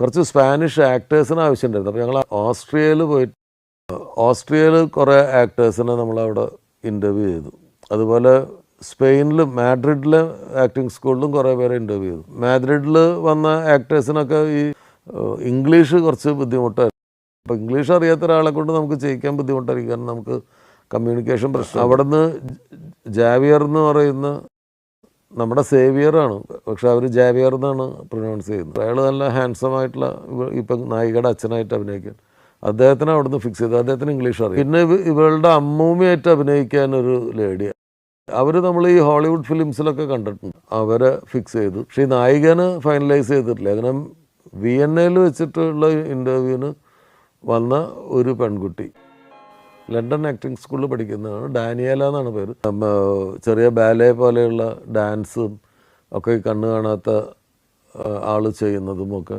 കുറച്ച് സ്പാനിഷ് ആക്ടേഴ്സിന് ആവശ്യമുണ്ടായിരുന്നു. അപ്പോൾ ഞങ്ങൾ ഓസ്ട്രിയയിൽ പോയിട്ട് ഓസ്ട്രിയയിൽ കുറേ ആക്ടേഴ്സിനെ നമ്മളവിടെ ഇന്റർവ്യൂ ചെയ്തു. അതുപോലെ സ്പെയിനിൽ മാഡ്രിഡിലെ ആക്ടിങ് സ്കൂളിലും കുറേ പേരെ ഇന്റർവ്യൂ ചെയ്തു. മാഡ്രിഡിൽ വന്ന ആക്ടേഴ്സിനൊക്കെ ഈ ഇംഗ്ലീഷ് കുറച്ച് ബുദ്ധിമുട്ടായിരുന്നു. അപ്പോൾ ഇംഗ്ലീഷ് അറിയാത്ത ഒരാളെ കൊണ്ട് നമുക്ക് ചെയ്യിക്കാൻ ബുദ്ധിമുട്ടായിരിക്കും. കാരണം നമുക്ക് കമ്മ്യൂണിക്കേഷൻ പ്രശ്നം. അവിടെ നിന്ന് ജാവിയർ എന്ന് പറയുന്ന നമ്മുടെ സേവിയറാണ്. പക്ഷെ അവർ ജാവിയർ എന്നാണ് പ്രൊനൗൺസ് ചെയ്യുന്നത്. അയാൾ നല്ല ഹാൻസം ആയിട്ടുള്ള ഇപ്പം നായികയുടെ അച്ഛനായിട്ട് അഭിനയിക്കാൻ. അദ്ദേഹത്തിന് അവിടുന്ന് ഫിക്സ് ചെയ്തു അദ്ദേഹത്തിന് ഇംഗ്ലീഷ് അറിയാം. പിന്നെ ഇവ- ഇവളുടെ അമ്മൂമ്മയായിട്ട് അഭിനയിക്കാൻ ഒരു ലേഡി അവർ നമ്മൾ ഈ ഹോളിവുഡ് ഫിലിംസിലൊക്കെ കണ്ടിട്ടുണ്ട്. അവരെ ഫിക്സ് ചെയ്തു. പക്ഷേ ഈ നായികന് ഫൈനലൈസ് ചെയ്തിട്ടില്ല. അങ്ങനെ വി എൻ എയിൽ വെച്ചിട്ടുള്ള ഇന്റർവ്യൂവിന് വന്ന ഒരു പെൺകുട്ടി. ലണ്ടൻ ആക്ടിംഗ് സ്കൂളിൽ പഠിക്കുന്നതാണ്. ഡാനിയേല എന്നാണ് പേര്. ചെറിയ ബാലെ പോലെയുള്ള ഡാൻസും ഒക്കെ കണ്ണു കാണാത്ത ആൾ ആൾ ചെയ്യുന്നതും ഒക്കെ